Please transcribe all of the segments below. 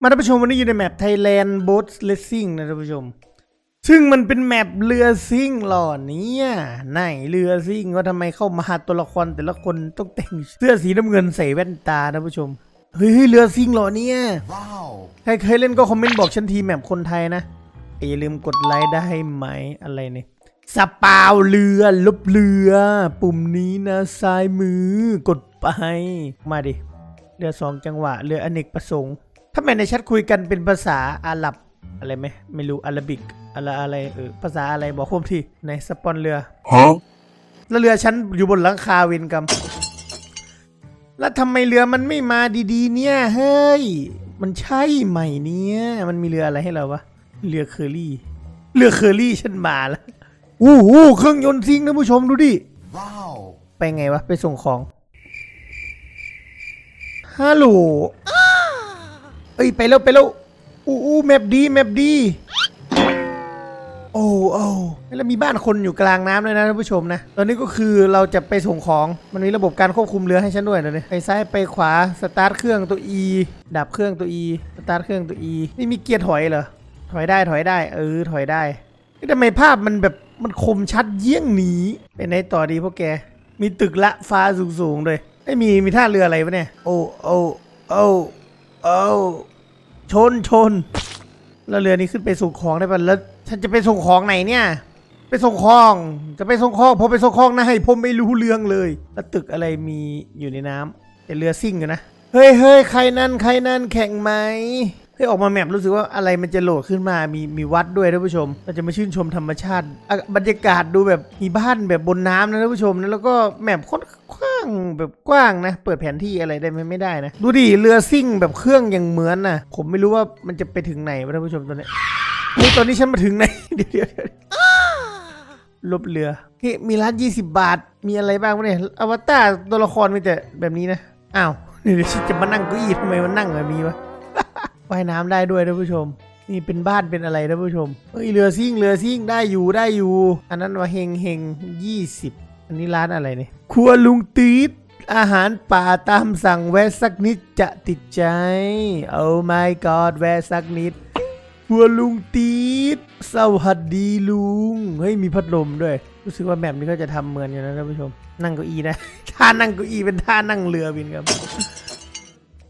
มาท่านผู้ชมวันนี้อยู่ในแมป Thailand Boat Racing นะท่านผู้ชม ซึ่งมันเป็นแมปเรือซิ่งหล่อเนี่ยไหนเรือซิ่งว่าทำไมเข้ามาตัวละครแต่ละคนต้องแต่งเสื้อสีน้ำเงินใส่แว่นตาท่านผู้ชมเฮ้ยเฮ้ยเรือซิ่งหล่อเนี่ย Wow. ใครเคยเล่นก็คอมเมนต์บอกฉันทีแมปคนไทยนะอย่าลืมกดไลค์ได้ไหมอะไรเนี่ยสปาวเรือลบเรือ ปุ่มนี้นะซ้ายมือกดไปมาดิเรือสองจังหวะเรืออเนกประสงค์ ทำไมในแชทคุยกันเป็นภาษาอาหรับอะไรไหมไม่รู้อาราบิกอะไรอะไรเออภาษาอะไรบอกผมทีในสปอนเรือ Huh? แล้วเรือฉันอยู่บนหลังคาเวนกัมแล้วทำไมเรือมันไม่มาดีๆ เนี่ย เฮ้ย มันใช่ไหมเนี่ย มันมีเรืออะไรให้เราวะ เรือเคอรี่ เรือเคอรี่ฉันมาแล้วอู้หูเครื่องยนต์ซิงท่านผู้ชมดูดิ Wow. ไปไงวะ ไปส่งของฮัลโหล เอ้ยไปแล้วไปแล้วอู้อู้แมปดีแมปดีโอ้โอ้แล้วมีบ้านคนอยู่กลางน้ำเลยนะท่านผู้ชมนะ ตอนนี้ก็คือเราจะไปส่งของ มันมีระบบการควบคุมเรือให้ฉันด้วยนะเนี่ยไปซ้ายไปขวา สตาร์ทเครื่องตัว E ดับเครื่องตัว E สตาร์ทเครื่องตัว E นี่มีเกียร์ถอยเหรอ ถอยได้ถอยได้ เออถอยได้ทำไมภาพมันแบบมันคมชัดเยี่ยงหนี้ไปไหนต่อดีพวกแก มีตึกละฟ้าสูงๆด้วยไอ้มีมีท่าเรืออะไรวะเนี่ย โอ้โอ้โอ้ เออชนชน แล้วเรือนี้ขึ้นไปส่งของได้ปะแล้วฉันจะไปส่งของไหนเนี่ย ไปส่งของ จะไปส่งของพอไปส่งของนะให้ผมไม่รู้เรื่องเลย แล้วตึกอะไรมีอยู่ในน้ำแต่เรือซิ่งอยู่นะ เฮ้ยเฮ้ยใครนั่นใครนั่นแข่งไหม เฮ้ยออกมาแมปรู้สึกว่าอะไรมันจะโหลดขึ้นมา มีมีวัดด้วยท่านผู้ชมเราจะมาชื่นชมธรรมชาติอะบรรยากาศดูแบบมีบ้านแบบบนน้ำนะท่านผู้ชมนะแล้วก็แมปค่อนข้างแบบกว้างนะ เปิดแผนที่อะไรได้ไหมไม่ได้นะ ดูดิเรือซิ่งแบบเครื่องยังเหมือนนะผมไม่รู้ว่ามันจะไปถึงไหนวะท่านผู้ชมตอนนี้นี่ตอนนี้ฉันมาถึงไหนเดี๋ยวเดี๋ยวลบเรือเฮ้มีร้านยี่สิบบาทมีอะไรบ้างวะเนี่ยอวตารตัวละครมีแต่แบบนี้นะอ้าวเดี๋ยวฉันจะมานั่งเก้าอี้ทำไมมันนั่งแบบนี้วะ ว่ายน้ำได้ด้วยท่านผู้ชม นี่เป็นบ้านเป็นอะไรท่านผู้ชมเฮ้ยเรือซิ่งเรือซิ่งได้อยู่ได้อยู่ อันนั้นว่าเฮงเฮงยี่สิบอันนี้ร้านอะไรเนี่ยครัวลุงตีดอาหารป่าตามสั่งแวะสักนิดจะติดใจ โอ้ my god แวะสักนิดหัวลุงตีดสวัสดีลุง เฮ้ยมีพัดลมด้วย รู้สึกว่าแบบนี้ก็จะทำเหมือนอยู่นะท่านผู้ชม นั่งเก้าอี้นะท่านั่งเก้าอี้เป็นท่านั่งเรือบินครับ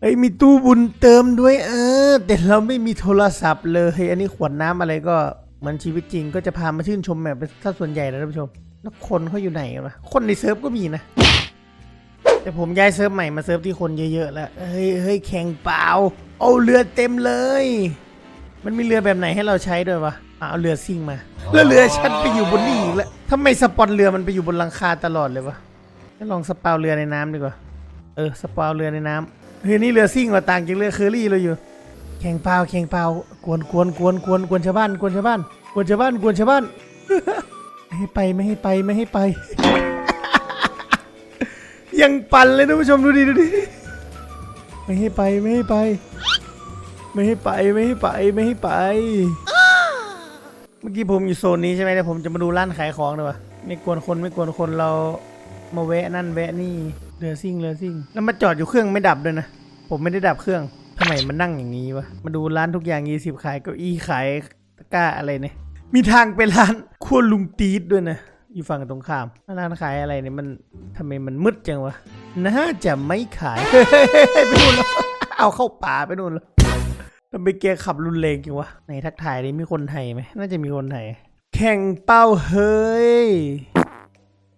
เฮ้ยมีตู้บุญเติมด้วยเออแต่เราไม่มีโทรศัพท์เลยเฮ้ยอันนี้ขวดน้ำอะไรก็มันชีวิตจริงก็จะพามาชื่นชมแบบถ้าส่วนใหญ่นะท่านผู้ชม แล้วคนเขาอยู่ไหนวะคนในเซิร์ฟก็มีนะ แต่ผมย้ายเซิร์ฟใหม่มาเซิร์ฟที่คนเยอะๆแล้วเฮ้ยเฮ้ยแข่งเปล่า เอาเรือเต็มเลย มันมีเรือแบบไหนให้เราใช้ด้วยวะเอาเรือซิ่งมา แล้วเรือฉันไปอยู่บนนี่อีกแล้วทำไมสปอนเรือมันไปอยู่บนหลังคาตลอดเลยวะลองสปาวเรือในน้ำดีกว่า เออสปาวเรือในน้ำ เฮ้ยนี่เรือซิ่งว่าต่างจากเรือเคอรี่เลยอยู่ แข่งเปล่าแข่งเปล่ากวนกวนกวนกวนกวนชาวบ้านกวนชาวบ้านกวนชาวบ้านกวนชาวบ้านไม่ให้ไปไม่ให้ไปไม่ให้ไป ยังปั่นเลยท่านผู้ชมดูดิดูดิไม่ให้ไปไม่ให้ไป ไม่ให้ไปไม่ให้ไปไม่ให้ไป เมื่อกี้ผมอยู่โซนนี้ใช่ไหมแต่ผมจะมาดูร้านขายของดีกว่าไม่กวนคนไม่กวนคนเรามาแวะนั่นแวะนี่ เรือซิ่งเรือซิ่ง แล้วมาจอดอยู่เครื่องไม่ดับด้วยนะ ผมไม่ได้ดับเครื่องทำไมมันนั่งอย่างนี้วะ มาดูร้านทุกอย่างยี่สิบขายเก้าอี้ขายตะกร้าอะไรเนี่ย มีทางไปร้านครัวลุงตีดด้วยนะ อยู่ฝั่งตรงข้าม ร้านขายอะไรเนี่ยมันทำไมมันมืดจังวะ น่าจะไม่ขาย ไปนู่นแล้ว เอาเข้าป่าไปนู่นแล้วทำไมแกขับรุนแรงจังวะในทักทายนี่มีคนไทยไหมน่าจะมีคนไทย แข่งเป้าเฮ้ย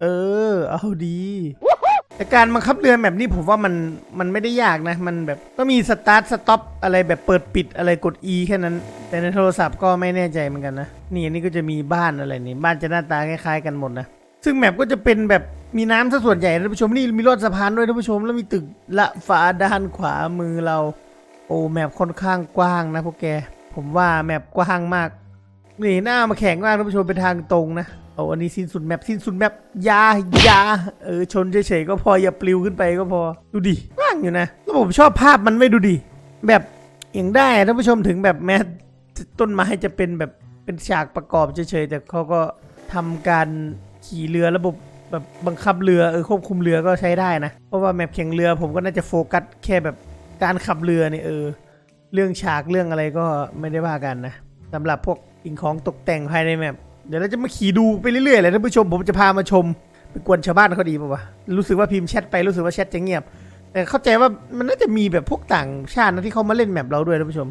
เออ เอาดี แต่การบังคับเรือแบบนี้ผมว่ามันมันไม่ได้ยากนะ มันแบบก็มีสตาร์ทสต็อปอะไรแบบเปิดปิดอะไรกด E แค่นั้น แต่ในโทรศัพท์ก็ไม่แน่ใจเหมือนกันนะ นี่อันนี้ก็จะมีบ้านอะไรนี่ บ้านจะหน้าตาคล้ายๆกันหมดนะ ซึ่งแมปก็จะเป็นแบบมีน้ำซะส่วนใหญ่ท่านผู้ชมนี่มีรอดสะพานด้วยท่านผู้ชม แล้วมีตึกละฟ้าด้านขวามือเรา โอ้แมปค่อนข้างกว้างนะพวกแก ผมว่าแมปกว้างมากนี่หน้ามาแข่งมากท่านผู้ชมเป็นทางตรงนะ เอาอันนี้สิ้นสุดแมปสิ้นสุดแมปยายาเออชนเฉยๆก็พออย่าปลิวขึ้นไปก็พอดูดิว้างอยู่นะแล้วผมชอบภาพมันไม่ดูดิแบบอย่างได้ท่านผู้ชมถึงแบบแม้ต้นไม้จะเป็นแบบเป็นฉากประกอบเฉยๆแต่เขาก็ทำการขี่เรือระบบแบบบังคับเรือเออควบคุมเรือก็ใช้ได้นะ เพราะว่าแมปแข่งเรือผมก็น่าจะโฟกัสแค่แบบการขับเรือเนี่ยเออเรื่องฉากเรื่องอะไรก็ไม่ได้ว่ากันนะสำหรับพวกสิ่งของตกแต่งภายในแมป เดี๋ยวเราจะมาขี่ดูไปเรื่อยๆเลยท่านผู้ชมผมจะพามาชมไปกวนชาวบ้านเขาดีป่าวะรู้สึกว่าพิมพ์แชทไปรู้สึกว่าแชทจะเงียบ แต่เข้าใจว่ามันน่าจะมีแบบพวกต่างชาตินะที่เขามาเล่นแมปเราด้วยท่านผู้ชม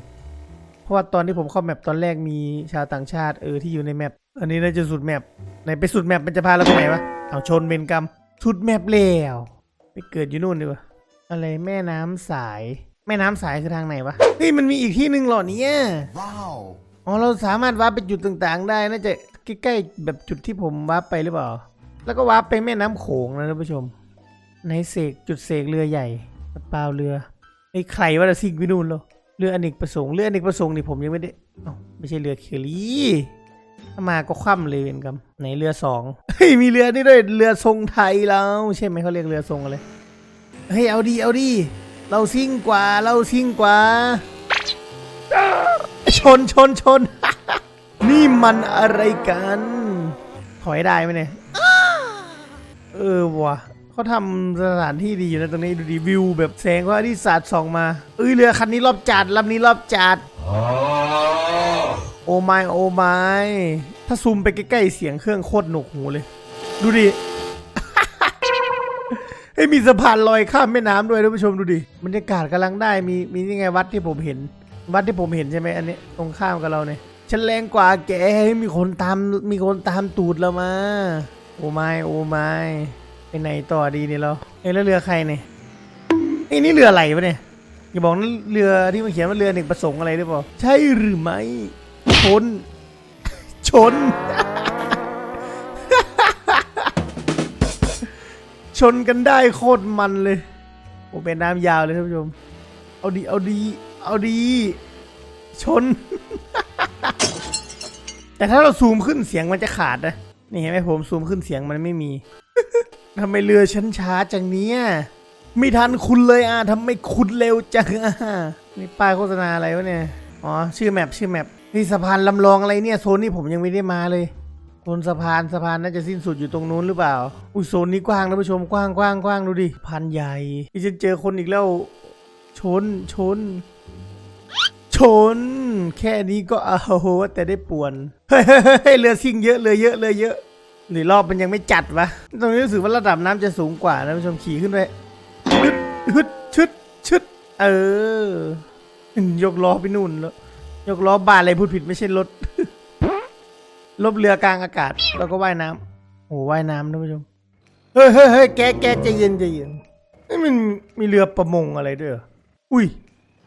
เพราะว่าตอนที่ผมเข้าแมปตอนแรกมีชาวต่างชาติเออที่อยู่ในแมปอันนี้น่าจะสุดแมปไหนไปสุดแมปมันจะพาเราไปไหนวะเอาชนเมนกรรมสุดแมปแล้วไปเกิดอยู่นู่นดีกว่าอะไรแม่น้ำสาย แม่น้ำสายคือทางไหนวะเฮ้ยมันมีอีกที่หนึ่งเหรอเนี่ย Wow. อ๋อเราสามารถวาร์ปไปจุดต่างๆ ได้น่าจะ ใกล้ๆแบบจุดที่ผมวาร์ปไปหรือเปล่า แล้วก็วาร์ปไปแม่น้ำโขงนะท่านผู้ชม ในเสกจุดเสกเรือใหญ่เปล่าเรือไอ้ใครว่าจะซิ่งไปนู่นเหรอเรืออเนกประสงค์เรืออเนกประสงค์นี่ผมยังไม่ได้อ้าไม่ใช่เรือเคอรี่ถ้ามาก็คว่ำเลยเวนกรรมไหนเรือสองเฮ้ยมีเรือนี่ด้วยเรือทรงไทยแล้วใช่ไหมเขาเรียกเรือทรงอะไรเฮ้ยเอาดีเอาดีเราซิ่งกว่าเราซิ่งกว่า ชนชนชน นี่มันอะไรกัน ถอยได้ไหมเนี่ย เออวะเขาทำสถานที่ดีอยู่นะตรงนี้ดูดีวิวแบบแสงพระอาทิตย์สาดส่องมาเอ้ยเรือคันนี้รอบจัดลำนี้รอบจัด โอ้ไม่โอ้ไม่ถ้าซูมไปใกล้ๆเสียงเครื่องโคตรหนวกหูเลย ดูดิเฮ้ยมีสะพานลอยข้ามแม่น้ำด้วยท่านผู้ชมดูดิบรรยากาศกำลังได้มีมีนี่ไงวัดที่ผมเห็น วัดที่ผมเห็นใช่ไหมอันนี้ตรงข้ามกับเราเนี่ย ฉันแรงกว่าแกให้มีคนตามมีคนตามตูดเรามา โอ้ไม่โอ้ไม่ไปไหนต่อดีเนี่ยเราเอ้แล้วเรือใครเนี่ยไอ้นี่เรืออะไรวะเนี่ยอย่าบอกนะเรือที่มันเขียนว่าเรือหนึ่งประสงค์อะไรหรือเปล่าใช่หรือไม่ชน ชน ชนกันได้โคตรมันเลยโอ้เป็นน้ำยาวเลยท่านผู้ชม เอาดีเอาดี เอาดี ชน แต่ถ้าเราซูมขึ้นเสียงมันจะขาดนะ นี่เห็นไหมผมซูมขึ้นเสียงมันไม่มี ทำไมเรือชั้นช้าจังเนี้ยไม่ทันคุณเลยอะทำไมคุณเร็วจังอะนี่ป้ายโฆษณาอะไรวะเนี่ย อ๋อ ชื่อแมปชื่อแมปนี่สะพานลำลองอะไรเนี่ย โซนนี้ผมยังไม่ได้มาเลยโซนสะพานสะพานน่าจะสิ้นสุดอยู่ตรงนู้นหรือเปล่า อุ้ยโซนนี้กว้างนะผู้ชมกว้างกว้างกว้างดูดิพานใหญ่ที่ฉันเจอคนอีกแล้ว ชนชน ชน แค่นี้ก็เอาแต่ได้ป่วน เฮ้ยเรือซิ่งเยอะเรือเยอะเรือเยอะหรือรอบมันยังไม่จัดวะ ตรงนี้รู้สึกว่าระดับน้ำจะสูงกว่านะผู้ชมขี่ขึ้นไปฮึดชึดชึดเออ ยกล้อไปนู่นแล้วยกล้อบาอะไรพูดผิดไม่ใช่รถลบเรือกลางอากาศ แล้วก็ว่ายน้ำโอ้ว่ายน้ำนะผู้ชมเฮ้ยเฮ้ยเฮ้ยแกแกใจเย็นใจเย็นนี่มันมีเรือประมงอะไรด้วยเหรออุ้ย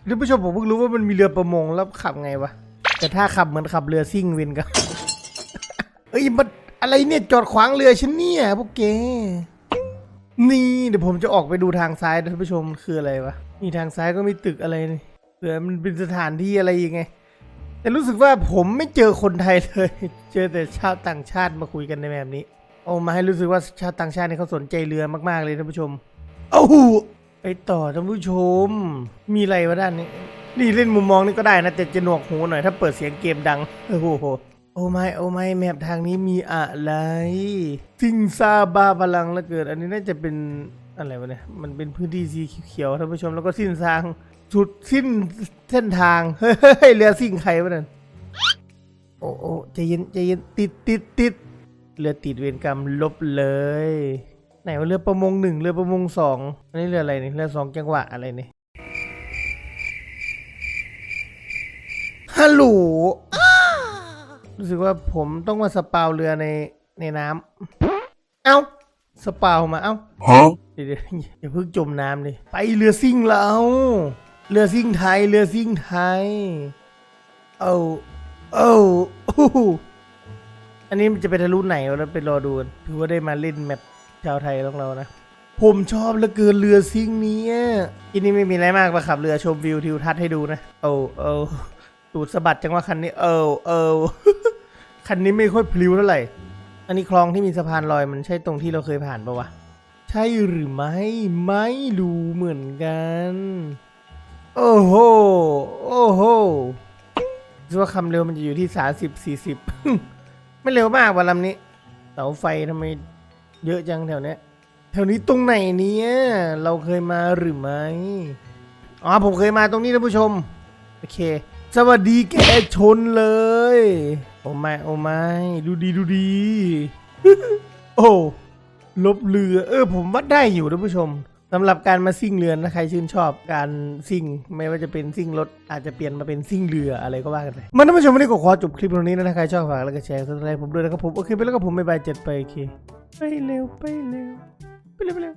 ท่านผู้ชมผมเพิ่งรู้ว่ามันมีเรือประมงแล้วขับไงวะ แต่ถ้าขับเหมือนขับเรือซิ่งเวนกัน เอ้ยมันอะไรเนี่ยจอดขวางเรือฉันเนี่ยพวกแกนี่เดี๋ยวผมจะออกไปดูทางซ้ายนะท่านผู้ชมคืออะไรวะนี่ทางซ้ายก็มีตึกอะไรนี่เผื่อมันเป็นสถานที่อะไรยังไง แต่รู้สึกว่าผมไม่เจอคนไทยเลย เจอแต่ชาวต่างชาติมาคุยกันในแบบนี้โอ้มาให้รู้สึกว่าชาวต่างชาตินี่เขาสนใจเรือมากๆเลยท่านผู้ชมเอ้า ไปต่อท่านผู้ชม มีอะไรวะด้านนี้ นี่เล่นมุมมองนี่ก็ได้นะ แต่จะหนวกหูหน่อยถ้าเปิดเสียงเกมดัง โอ้โห โอ้ไม่โอ้ไม่แมปทางนี้มีอะไรซิงซาบาพลังแล้วเกิด อันนี้น่าจะเป็นอะไรวะเนี่ย มันเป็นพื้นที่สีเขียวท่านผู้ชมแล้วก็สิ้นทาง สุดสิ้นเส้นทาง เฮ้ยเรือซิ่งใครวะนั่นโอ้โอ้ใจเย็นใจเย็นติดติดติดเรือติดเวรกรรมลบเลย ไหนว่าเรือประมงหนึ่งเรือประมงสองอันนี้เรืออะไรนี่เรือสองจังหวะอะไรนี่ฮัลโหลรู้สึกว่าผมต้องมาสปาวเรือในในน้ำเอ้าสปาวมาเอ้า Huh? เดี๋ยวเดี๋ยวอย่าเพิ่งจมน้ำเลยไปเรือซิ่งเราเรือซิ่งไทยเรือซิ่งไทยเอาเอาอู้หูอันนี้มันจะไปทะลุไหนวะแล้วไปรอดูกันถือว่าได้มาเล่นแมป ชาวไทยของเรานะ ผมชอบเหลือเกินเรือซิ่งเนี้ยที่นี่ไม่มีอะไรมากมาขับเรือชมวิวทิวทัศน์ให้ดูนะเอาเอาตูดสะบัดจังว่าคันนี้ เอาเอาคันนี้ไม่ค่อยพลิ้วเท่าไหร่ อันนี้คลองที่มีสะพานลอยมันใช่ตรงที่เราเคยผ่านปะวะ ใช่หรือไม่ไม่รู้เหมือนกัน โอ้โห โอ้โหคิดว่าคำเร็วมันจะอยู่ที่สาสิบสี่สิบไม่เร็วมากวันลำนี้ เสาไฟทำไม เยอะจังแถวเนี้ยแถวนี้ตรงไหนเนี่ยเราเคยมาหรือไม่อ๋อผมเคยมาตรงนี้ท่านผู้ชมโอเค สวัสดีแกชนเลย โอ้ไม่โอ้ไม่ดูดีดูดี โอ้ลบเรือ เออ ผมว่าได้อยู่ท่านผู้ชม สำหรับการมาซิ่งเรือนะใครชื่นชอบการซิ่งไม่ว่าจะเป็นซิ่งรถอาจจะเปลี่ยนมาเป็นซิ่งเรืออะไรก็ว่ากันไปมาท่านผู้ชมวันนี้ก็ขอจบคลิปตรงนี้นะ ใครชอบฝากแล้วก็แชร์สไครต์ผมด้วยนะครับผมโอเคไปแล้วก็ผมบ๊ายบายเจ็ดไปโอเคไปเร็วไปเร็วไปเร็วไปเร็ว